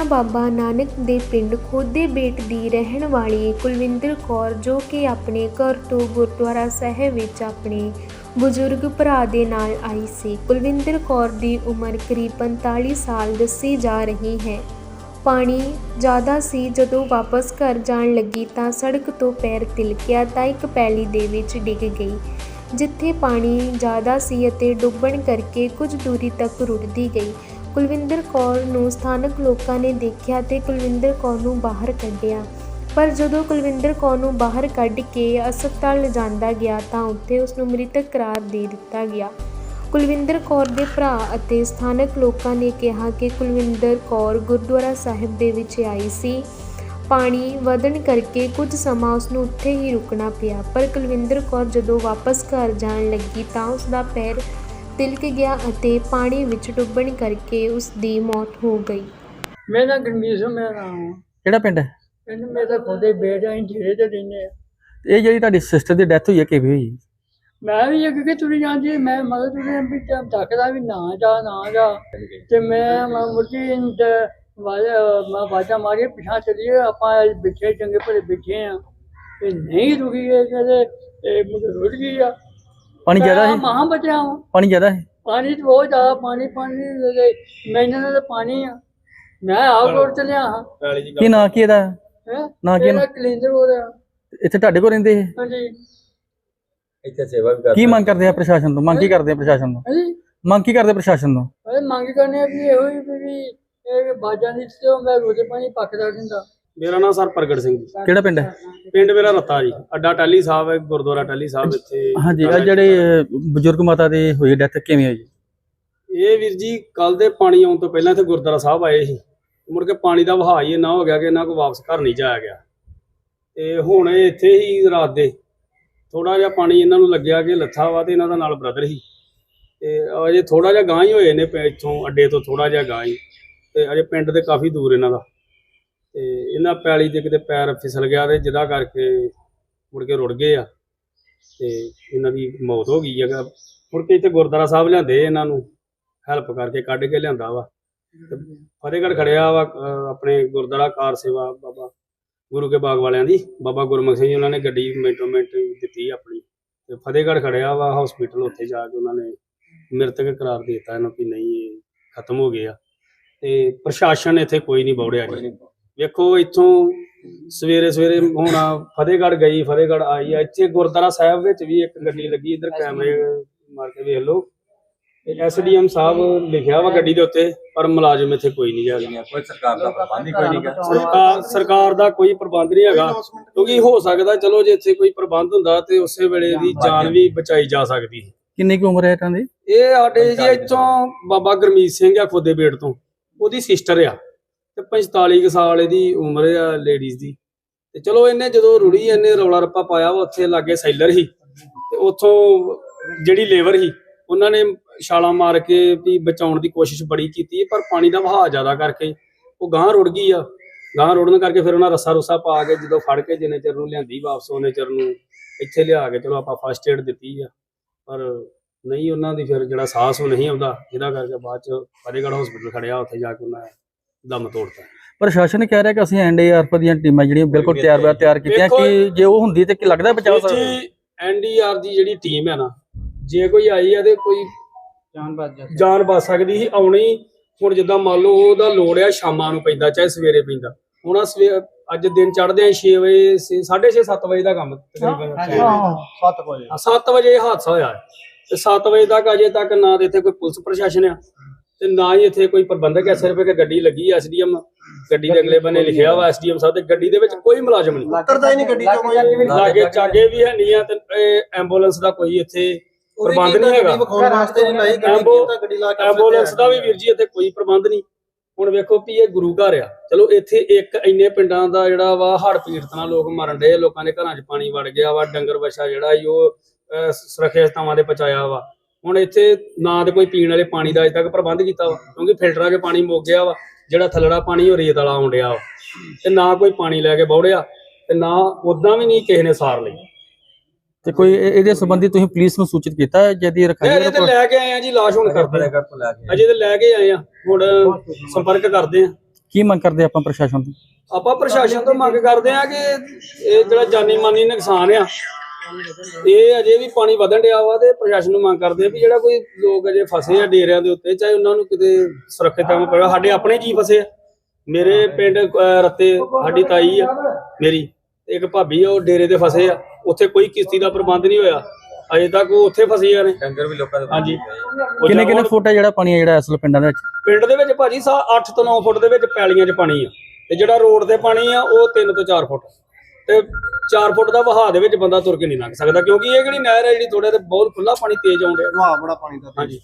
ਡੇਰਾ ਬਾਬਾ ਨਾਨਕ ਦੇ ਪਿੰਡ ਖੋਦੇ ਬੇਟ ਦੀ ਰਹਿਣ ਵਾਲੀ ਕੁਲਵਿੰਦਰ ਕੌਰ, ਜੋ ਕਿ ਆਪਣੇ ਘਰ ਤੋਂ ਗੁਰਦੁਆਰਾ ਸਾਹਿਬ ਵਿੱਚ ਆਪਣੇ ਬਜ਼ੁਰਗ ਭਰਾ ਦੇ ਨਾਲ ਆਈ ਸੀ। ਕੁਲਵਿੰਦਰ ਕੌਰ ਦੀ ਉਮਰ ਕਰੀਬ 45 ਸਾਲ ਦੱਸੀ ਜਾ ਰਹੀ ਹੈ। ਪਾਣੀ ਜ਼ਿਆਦਾ ਸੀ, ਜਦੋਂ ਵਾਪਸ ਘਰ ਜਾਣ ਲੱਗੀ ਤਾਂ ਸੜਕ ਤੋਂ ਪੈਰ ਤਿਲਕਿਆ ਤਾਂ ਇੱਕ ਪੈਲੀ ਦੇ ਵਿੱਚ ਡਿੱਗ ਗਈ, ਜਿੱਥੇ ਪਾਣੀ ਜ਼ਿਆਦਾ ਸੀ ਅਤੇ ਡੁੱਬਣ ਕਰਕੇ ਕੁਝ ਦੂਰੀ ਤੱਕ ਰੁੜਦੀ ਗਈ। ਕੁਲਵਿੰਦਰ ਕੌਰ ਨੂੰ ਸਥਾਨਕ ਲੋਕਾਂ ਨੇ ਦੇਖਿਆ ਤੇ ਕੁਲਵਿੰਦਰ ਕੌਰ ਨੂੰ ਬਾਹਰ ਕੱਢਿਆ। ਪਰ ਜਦੋਂ ਕੁਲਵਿੰਦਰ ਕੌਰ ਨੂੰ ਬਾਹਰ ਕੱਢ ਕੇ ਹਸਪਤਾਲ ਲਿਜਾਂਦਾ ਗਿਆ ਤਾਂ ਉੱਥੇ ਉਸ ਨੂੰ ਮ੍ਰਿਤਕ ਕਰਾਰ ਦੇ ਦਿੱਤਾ ਗਿਆ। ਕੁਲਵਿੰਦਰ ਕੌਰ ਦੇ ਭਰਾ ਅਤੇ ਸਥਾਨਕ ਲੋਕਾਂ ਨੇ ਕਿਹਾ ਕਿ ਕੁਲਵਿੰਦਰ ਕੌਰ ਗੁਰਦੁਆਰਾ ਸਾਹਿਬ ਦੇ ਵਿੱਚ ਆਈ ਸੀ। ਪਾਣੀ ਵਧਣ ਕਰਕੇ ਕੁਝ ਸਮਾਂ ਉਸ ਨੂੰ ਉੱਥੇ ਹੀ ਰੁਕਣਾ ਪਿਆ, ਪਰ ਕੁਲਵਿੰਦਰ ਕੌਰ ਜਦੋਂ ਵਾਪਸ ਘਰ ਜਾਣ ਲੱਗੀ ਤਾਂ ਉਸ ਦਾ ਪੈਰ ਤਿਲਕ ਗਿਆ ਅਤੇ ਪਾਣੀ ਵਿੱਚ ਡੁੱਬਣ ਕਰਕੇ ਉਸ ਦੀ ਮੌਤ ਹੋ ਗਈ। ਮੇਰਾ ਗਰਮੀਤ ਸਿੰਘ ਮੇਰਾ ਨਾਮ ਆ। ਕਿਹੜਾ ਪਿੰਡ ਹੈ? ਇਹਨੂੰ ਮੇਰਾ ਖੁਦੇ ਬੇਟਾ ਹੀ ਢੇਰੇ ਤੇ ਰਹਿੰਦੇ ਆ। ਇਹ ਜਿਹੜੀ ਤੁਹਾਡੀ ਸਿਸਟਰ ਦੀ ਡੈਥ ਹੋਈ ਹੈ ਕਿਵੇਂ ਹੋਈ? ਮੈਂ ਵੀ ਅੱਗੇ ਕਿ ਤੁਰੀ ਜਾਂਦੀ ਮੈਂ ਮਗਰ ਤੁਰੀ ਵੀ ਟਾਈਮ ਤੱਕਦਾ ਵੀ ਨਾ ਜਾ ਨਾ ਜਾ। ਤੇ ਮੈਂ ਮੈਂ ਮੁਰਜੀ ਵਾਜਾ ਮੈਂ ਵਾਜਾ ਮਾਰੀ ਪਿਛਾ ਚਲੀਏ ਆਪਾਂ ਬਿਠੇ ਚੰਗੇ ਭਲੇ ਬਿਠੇ ਆ। ਤੇ ਨਹੀਂ ਰੁਕੀ ਇਹ ਕਹਿੰਦੇ ਇਹ ਮੁझे ਰੁੜ ਗਈ ਆ। ਪਾਣੀ ਜ਼ਿਆਦਾ ਹੈ ਮਹਾਂ ਬਚਿਆ ਵਾਂ। ਪਾਣੀ ਜ਼ਿਆਦਾ ਹੈ ਪਾਣੀ ਤਾਂ ਬਹੁਤ ਜ਼ਿਆਦਾ ਪਾਣੀ ਪਾਣੀ ਮੈਨਾਂ ਦਾ ਤਾਂ ਪਾਣੀ ਆ। ਮੈਂ ਆਪ ਰੋਡ ਚਲਿਆ ਹਾਂ। ਕੀ ਨਾਂ ਕੀ ਇਹਦਾ? ਹੈ? ਨਾ ਕੀ ਨਾ- ਕਲੀਨਰ ਹੋ ਰਿਹਾ। ਇੱਥੇ ਤੁਹਾਡੇ ਕੋਲ ਰਹਿੰਦੇ ਇਹ? ਹਾਂਜੀ। ਇੱਥੇ ਸੇਵਾ ਵੀ ਕੀ ਮੰਗ ਕਰਦੇ ਆ ਪ੍ਰਸ਼ਾਸਨ ਤੋਂ? ਮੰਗ ਕੀ ਕਰਦੇ ਆ ਪ੍ਰਸ਼ਾਸਨ ਤੋਂ? ਹਾਂਜੀ। ਮੰਗ ਕੀ ਕਰਦੇ ਪ੍ਰਸ਼ਾਸਨ ਤੋਂ? ਅਰੇ ਮੰਗ ਕਰਨੇ ਆ ਵੀ ਇਹੋ ਹੀ ਵੀ ਵੀ ਇਹ ਬਾਜਾਂ ਦੀ ਤੇ ਮੈਂ ਰੋਜ਼ੇ ਪਾਣੀ ਪੱਕਦਾ ਰਹਿੰਦਾ। ਮੇਰਾ ਨਾਮ ਸਰ ਪ੍ਰਗਟ ਸਿੰਘ ਜੀ। ਕਿਹੜਾ ਪਿੰਡ ਹੈ? ਪਿੰਡ ਮੇਰਾ ਰੱਤਾ ਜੀ। ਅੱਡਾ ਟਾਲੀ ਸਾਹਿਬ ਹੈ ਗੁਰਦੁਆਰਾ ਟਾਲੀ ਸਾਹਿਬ ਇੱਥੇ। ਹਾਂਜੀ ਆ ਜਿਹੜੇ ਬਜ਼ੁਰਗ ਮਾਤਾ ਦੇ ਹੋਈ ਡੈਥ ਕਿਵੇਂ ਹੋਈ? ਇਹ ਵੀਰ ਜੀ ਕੱਲ ਦੇ ਪਾਣੀ ਆਉਣ ਤੋਂ ਪਹਿਲਾਂ ਇੱਥੇ ਗੁਰਦੁਆਰਾ ਸਾਹਿਬ ਆਏ ਸੀ। ਮੁੜ ਕੇ ਪਾਣੀ ਦਾ ਵਹਾਅ ਹੀ ਇੰਨਾ ਹੋ ਗਿਆ ਕਿ ਇਹਨਾਂ ਕੋ ਵਾਪਸ ਘਰ ਨਹੀਂ ਜਾਇਆ ਗਿਆ। ਤੇ ਹੁਣ ਇਹ ਇੱਥੇ ਹੀ ਰਾਤ ਦੇ ਥੋੜਾ ਜਿਹਾ ਪਾਣੀ ਇਹਨਾਂ ਨੂੰ ਲੱਗਿਆ ਕਿ ਲੱਥਾ ਵਾ ਤੇ ਇਹਨਾਂ ਦਾ ਨਾਲ ਬ੍ਰਦਰ ਸੀ। ਤੇ ਅਜੇ ਥੋੜਾ ਜਿਹਾ ਗਾਂ ਹੀ ਹੋਏ ਨੇ ਇੱਥੋਂ ਅੱਡੇ ਤੋਂ ਥੋੜਾ ਜਿਹਾ ਗਾਂ ਹੀ। ਤੇ ਅਜੇ ਪਿੰਡ ਦੇ ਕਾਫੀ ਦੂਰ ਇਹਨਾਂ ਦਾ। ਤੇ ਇਹਨਾਂ ਪੈਲੀ ਦੇ ਕਿਤੇ ਪੈਰ ਫਿਸਲ ਗਿਆ ਤੇ ਜਿਹਦਾ ਕਰਕੇ ਮੁੜ ਕੇ ਰੁੜ ਗਏ ਆ। ਤੇ ਇਹਨਾਂ ਦੀ ਮੌਤ ਹੋ ਗਈ ਹੈਗਾ ਮੁੜ ਕੇ ਇੱਥੇ ਗੁਰਦੁਆਰਾ ਸਾਹਿਬ ਲਿਆਂਦੇ ਇਹਨਾਂ ਨੂੰ ਹੈਲਪ ਕਰਕੇ ਕੱਢ ਕੇ ਲਿਆਂਦਾ ਵਾ। ਤੇ ਫਤਿਹਗੜ੍ਹ ਖੜਿਆ ਵਾ ਆਪਣੇ ਗੁਰਦੁਆਰਾ ਕਾਰ ਸੇਵਾ ਬਾਬਾ ਗੁਰੂ ਕੇ ਬਾਗ ਵਾਲਿਆਂ ਦੀ। ਬਾਬਾ ਗੁਰਮੁਖ ਸਿੰਘ ਜੀ ਉਹਨਾਂ ਨੇ ਗੱਡੀ ਮਿੰਟੋ ਮਿੰਟ ਦਿੱਤੀ ਆਪਣੀ। ਤੇ ਫਤਿਹਗੜ੍ਹ ਖੜਿਆ ਵਾ ਹਸਪੀਟਲ ਉੱਥੇ ਜਾ ਕੇ ਉਹਨਾਂ ਨੇ ਮ੍ਰਿਤਕ ਕਰਾਰ ਦੇ ਦਿੱਤਾ ਇਹਨੂੰ ਕਿ ਨਹੀਂ, ਇਹ ਖਤਮ ਹੋ ਗਏ ਆ। ਤੇ ਪ੍ਰਸ਼ਾਸਨ ਇੱਥੇ ਕੋਈ ਨਹੀਂ ਬੌੜਿਆ ਜੀ। ਵੇਖੋ ਇੱਥੋਂ ਸਵੇਰੇ ਸਵੇਰੇ ਹੁਣ ਫਤਿਹਗੜ੍ਹ ਗਈ ਫਤਿਹਗੜ੍ਹ ਆਈ ਆ। ਇੱਥੇ ਗੁਰਦੁਆਰਾ ਸਾਹਿਬ ਵਿੱਚ ਵੀ ਇੱਕ ਗੱਡੀ ਲੱਗੀ ਇੱਧਰ ਕੈਮਰੇ ਮਾਰ ਕੇ ਵੇਖ ਲਓ। ਐਸਡੀਐਮ ਸਾਹਿਬ ਲਿਖਿਆ ਵਾ ਗੱਡੀ ਦੇ ਉੱਤੇ ਪਰ ਮੁਲਾਜ਼ਮ ਇੱਥੇ ਕੋਈ ਨਹੀਂ ਹੈਗਾ। ਕੋਈ ਸਰਕਾਰ ਦਾ ਪ੍ਰਬੰਧ ਹੀ ਕੋਈ ਨਹੀਂ ਸਰਕਾਰ ਸਰਕਾਰ ਦਾ ਕੋਈ ਪ੍ਰਬੰਧ ਨਹੀਂ ਹੈਗਾ ਕਿਉਂਕਿ ਹੋ ਸਕਦਾ ਚਲੋ ਜੇ ਇੱਥੇ ਕੋਈ ਪ੍ਰਬੰਧ ਹੁੰਦਾ ਤੇ ਉਸੇ ਵੇਲੇ ਦੀ ਜਾਨ ਵੀ ਬਚਾਈ ਜਾ ਸਕਦੀ ਕਿੰਨੀ ਕੁ ਉਮਰ ਹੈ ਇਹਨਾਂ ਦੀ? ਇਹ ਸਾਡੇ ਜੀ ਇੱਥੋਂ ਬਾਬਾ ਗੁਰਮੀਤ ਸਿੰਘ ਆ ਖੋਦੇ ਬੇੜ ਤੋਂ ਉਹਦੀ ਸਿਸਟਰ ਆ। ਤੇ 45 ਕੁ ਸਾਲ ਇਹਦੀ ਉਮਰ ਆ ਲੇਡੀਜ਼ ਦੀ। ਤੇ ਚਲੋ ਇਹਨੇ ਜਦੋਂ ਰੁੜੀ ਇਹਨੇ ਰੌਲਾ ਰੱਪਾ ਪਾਇਆ ਵਾ, ਉੱਥੇ ਲਾਗੇ ਸੈਲਰ ਸੀ। ਤੇ ਉੱਥੋਂ ਜਿਹੜੀ ਲੇਬਰ ਸੀ, ਉਹਨਾਂ ਨੇ ਛਾਲਾਂ ਮਾਰ ਕੇ ਵੀ ਬਚਾਉਣ ਦੀ ਕੋਸ਼ਿਸ਼ ਬੜੀ ਕੀਤੀ, ਪਰ ਪਾਣੀ ਦਾ ਵਹਾਅ ਜ਼ਿਆਦਾ ਕਰਕੇ ਉਹ ਗਾਂ ਰੁੜ ਗਈ ਆ। ਗਾਂ ਰੁੜਨ ਕਰਕੇ ਫਿਰ ਉਹਨਾਂ ਰੱਸਾ ਰੁੱਸਾ ਪਾ ਕੇ ਜਦੋਂ ਫੜ ਕੇ ਜਿੰਨੇ ਚਿਰ ਨੂੰ ਲਿਆਂਦੀ ਵਾਪਸ, ਉਹਨੇ ਚਿਰ ਨੂੰ ਇੱਥੇ ਲਿਆ ਕੇ ਚਲੋ ਆਪਾਂ ਫਸਟ ਏਡ ਦਿੱਤੀ ਆ। ਪਰ ਨਹੀਂ, ਉਹਨਾਂ ਦੀ ਫਿਰ ਜਿਹੜਾ ਸਾਹਸ ਉਹ ਨਹੀਂ ਆਉਂਦਾ, ਇਹਦਾ ਕਰਕੇ ਬਾਅਦ ਚ ਫਤਿਹਗੜ੍ਹ ਹਸਪੀਟਲ ਖੜਿਆ, ਉੱਥੇ ਜਾ ਕੇ ਉਹਨਾਂ ਦਮ ਤੋੜਤਾ। ਪ੍ਰਸ਼ਾਸਨ ਕਹਿ ਰਿਹਾ ਕਿ ਅਸੀਂ ਐਨਡੀਆਰਐਫ ਦੀਆਂ ਟੀਮਾਂ ਜਿਹੜੀਆਂ ਬਿਲਕੁਲ ਤਿਆਰ ਬਰ ਤਿਆਰ ਕੀਤੀਆਂ ਕਿ ਜੇ ਉਹ ਹੁੰਦੀ ਤੇ ਕੀ ਲੱਗਦਾ ਬਚਾਅ ਸਕਦਾ ਜੀ ਐਨਡੀਆਰ ਦੀ ਜਿਹੜੀ ਟੀਮ ਹੈ ਨਾ ਜੇ ਕੋਈ ਆਈ ਆ ਤੇ ਕੋਈ ਜਾਨ ਬਾਜ ਜਾ ਜਾਨ ਬਚ ਸਕਦੀ ਸੀ ਆਉਣੀ ਹੁਣ ਜਿੱਦਾਂ ਮੰਨ ਲਓ ਉਹਦਾ ਲੋੜ ਆ ਸ਼ਾਮਾਂ ਨੂੰ ਪੈਂਦਾ ਚਾਹੇ ਸਵੇਰੇ ਪੈਂਦਾ। ਹੁਣ ਆਹ ਸਵੇ ਅੱਜ ਦਿਨ ਚੜ੍ਹਦੇ ਆ 6 ਵਜੇ 6:30 7 ਵਜੇ ਦਾ ਕੰਮ ਤਕਰੀਬਨ ਹਾਂ 7 ਵਜੇ। 7 ਵਜੇ ਹਾਦਸਾ ਹੋਇਆ ਤੇ 7 ਵਜੇ ਤੱਕ ਅਜੇ ਤੱਕ ਨਾ ਤੇ ਇੱਥੇ ਕੋਈ ਪੁਲਿਸ ਪ੍ਰਸ਼ਾਸਨ ਆ। ਤੇ ਨਾ ਹੀ ਇੱਥੇ ਕੋਈ ਪ੍ਰਬੰਧਕ ਹੈ ਸਿਰਫ ਇੱਕ ਗੱਡੀ ਲੱਗੀ ਐਸਡੀਐਮ ਗੱਡੀ ਦੇ ਅਗਲੇ ਬੰਨੇ ਲਿਖਿਆ ਵਾ ਐਸਡੀਐਮ ਸਾਹਿਬ ਤੇ ਗੱਡੀ ਦੇ ਵਿੱਚ ਕੋਈ ਮੁਲਾਜ਼ਮ ਨਹੀਂ। ਉਤਰਦਾ ਹੀ ਨਹੀਂ ਗੱਡੀ ਚੋਂ ਕੋਈ। ਲਾਗੇ ਚਾਗੇ ਵੀ ਹੈ ਨਹੀਂ ਆ ਤੇ ਐਂਬੂਲੈਂਸ ਦਾ ਕੋਈ ਇੱਥੇ ਪ੍ਰਬੰਧ ਨਹੀਂ ਹੈਗਾ। ਐਂਬੂਲੈਂਸ ਦਾ ਵੀ ਵੀਰ ਜੀ ਇੱਥੇ ਕੋਈ ਪ੍ਰਬੰਧ ਨਹੀਂ। ਹੁਣ ਵੇਖੋ ਵੀ ਇਹ ਗੁਰੂ ਘਰ ਆ। ਚਲੋ ਇੱਥੇ ਇੱਕ ਇੰਨੇ ਪਿੰਡਾਂ ਦਾ ਜਿਹੜਾ ਵਾ ਹੜ੍ਹ ਪੀੜਤ ਨਾਲ ਲੋਕ ਮਰਨ ਡਏ ਲੋਕਾਂ ਦੇ ਘਰਾਂ 'ਚ ਪਾਣੀ ਵੜ ਗਿਆ ਵਾ ਡੰਗਰ ਵੱਛਾ ਜਿਹੜਾ ਉਹ ਅਹ, ਸੁਰੱਖਿਅਤ ਥਾਵਾਂ ਤੇ ਪਹੁੰਚਾਇਆ ਵਾ। ਹੁਣ ਇੱਥੇ ਨਾ ਤੇ ਕੋਈ ਪੀਣ ਵਾਲੇ ਪਾਣੀ ਦਾ ਅਜੇ ਤੱਕ ਪ੍ਰਬੰਧ ਕੀਤਾ ਵਾ ਕਿਉਂਕਿ ਫਿਲਟਰਾਂ 'ਚ ਪਾਣੀ ਮੁੱਕ ਗਿਆ ਵਾ ਜਿਹੜਾ ਥੱਲੜਾ ਪਾਣੀ ਉਹ ਰੇਤ ਵਾਲਾ ਆਉਣ ਡਿਆ ਵਾ। ਤੇ ਨਾ ਕੋਈ ਪਾਣੀ ਲੈ ਕੇ ਬੌੜਿਆ ਤੇ ਨਾ ਉਦਾਂ ਵੀ ਨਹੀਂ ਕਿਸੇ ਨੇ ਸਾਰ ਲਈ। ਤੇ ਕੋਈ ਇਹ- ਇਹਦੇ ਸੰਬੰਧੀ ਤੁਸੀਂ ਪੁਲਿਸ ਨੂੰ ਸੂਚਿਤ ਕੀਤਾ ਹੈ ਜਦੀ ਰਖਾਈ ਇਹ ਤੇ ਲੈ ਕੇ ਆਏ ਆ ਜੀ ਲਾਸ਼ ਹੁਣ ਕਰਦੇ ਆ। ਅਜੇ ਤੇ ਲੈ ਕੇ ਆਏ ਆ ਹੁਣ ਸੰਪਰਕ ਕਰਦੇ ਆ। ਕੀ ਮੰਗ ਕਰਦੇ ਆਪਾਂ ਪ੍ਰਸ਼ਾਸਨ ਤੋਂ? ਆਪਾਂ ਪ੍ਰਸ਼ਾਸਨ ਤੋਂ ਮੰਗ ਕਰਦੇ ਆ ਕਿ ਇਹ ਜਿਹੜਾ ਜਾਨੀ ਮਾਨੀ ਨੁਕਸਾਨ ਆ ਇਹ ਅਜੇ ਵੀ ਪਾਣੀ ਵਧਣ ਡਿਆ ਵਾ ਤੇ ਪ੍ਰਸ਼ਾਸਨ ਨੂੰ ਮੰਗ ਕਰਦੇ ਆ ਵੀ ਜਿਹੜਾ ਕੋਈ ਲੋਕ ਅਜੇ ਫਸੇ ਆ ਡੇਰਿਆਂ ਦੇ ਉੱਤੇ ਚਾਹੇ ਉਹਨਾਂ ਨੂੰ ਕਿਤੇ ਸੁਰੱਖਿਅਤ ਥਾਂ ਪਵੇ। ਸਾਡੇ ਆਪਣੇ ਜੀ ਫਸੇ ਆ। ਮੇਰੇ ਪਿੰਡ ਅਹ, ਰੱਤੇ ਸਾਡੀ ਤਾਈ ਆ ਮੇਰੀ ਤੇ ਇੱਕ ਭਾਬੀ ਆ ਉਹ ਡੇਰੇ ਤੇ ਫਸੇ ਆ। ਉੱਥੇ ਕੋਈ ਕਿਸ਼ਤੀ ਦਾ ਪ੍ਰਬੰਧ ਨਹੀਂ ਹੋਇਆ। ਅਜੇ ਤੱਕ ਉਹ ਉੱਥੇ ਫਸੇ ਆ ਨੇ। ਡੰਗਰ ਵੀ ਲੋਕਾਂ ਦੇ ਹਾਂਜੀ। ਉਹ ਕਿੰਨੇ ਕਿੰਨੇ ਫੁੱਟ ਹੈ ਜਿਹੜਾ ਪਾਣੀ ਹੈ ਜਿਹੜਾ ਅਸਲ ਪਿੰਡਾਂ ਦੇ ਵਿੱਚ? ਪਿੰਡ ਦੇ ਵਿੱਚ ਭਾਜੀ ਸਾ 8 ਤੋਂ 9 ਫੁੱਟ ਦੇ ਵਿੱਚ ਪੈਲੀਆਂ 'ਚ ਪਾਣੀ ਆ। ਤੇ ਜਿਹੜਾ ਰੋਡ ਤੇ ਪਾਣੀ ਆ ਉਹ 3 ਤੋਂ 4 ਫੁੱਟ। ਤੇ 4 ਫੁੱਟ ਦਾ ਵਹਾਅ ਦੇ ਵਿੱਚ ਬੰਦਾ ਤੁਰ ਕੇ ਨਹੀਂ ਲੰਘ ਸਕਦਾ ਕਿਉਂਕਿ ਇਹ ਕਿਹੜੀ ਨਹਿਰ ਹੈ ਜਿਹੜੀ ਥੋੜੇ ਤੇ ਬਹੁਤ ਖੁੱਲਾ ਪਾਣੀ ਤੇਜ਼ ਡਿਆ ਵਾਹ ਬੜਾ ਪਾਣੀ ਦਾ ਹਾਂਜੀ।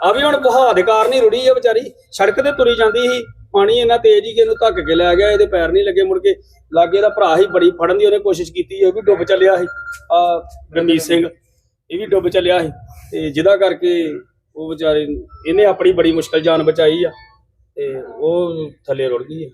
ਆ ਵੀ ਹੁਣ ਵਹਾਅ ਦੇ ਕਾਰਨ ਹੀ ਰੁੜੀ ਆ ਵਿਚਾਰੀ। ਸੜਕ ਤੇ ਤੁਰੀ ਜਾਂਦੀ ਸੀ ਪਾਣੀ ਇੰਨਾ ਤੇਜ਼ ਹੀ ਕਿ ਇਹਨੂੰ ਧੱਕ ਕੇ ਲੈ ਗਿਆ ਇਹਦੇ ਪੈਰ ਨਹੀਂ ਲੱਗੇ ਮੁੜ ਕੇ। ਲਾਗੇ ਦਾ ਭਰਾ ਹੀ ਬੜੀ ਫੜਨ ਦੀ ਉਹਨੇ ਕੋਸ਼ਿਸ਼ ਕੀਤੀ ਉਹ ਵੀ ਡੁੱਬ ਚੱਲਿਆ ਸੀ। ਆ ਗਰਮੀਤ ਸਿੰਘ ਇਹ ਵੀ ਡੁੱਬ ਚੱਲਿਆ ਸੀ। ਤੇ ਜਿਹਦਾ ਕਰਕੇ ਉਹ ਵਿਚਾਰੇ ਇਹਨੇ ਆਪਣੀ ਬੜੀ ਮੁਸ਼ਕਲ ਜਾਨ ਬਚਾਈ ਆ। ਤੇ ਉਹ ਥੱਲੇ ਰੁੜ ਗਈ ਆ।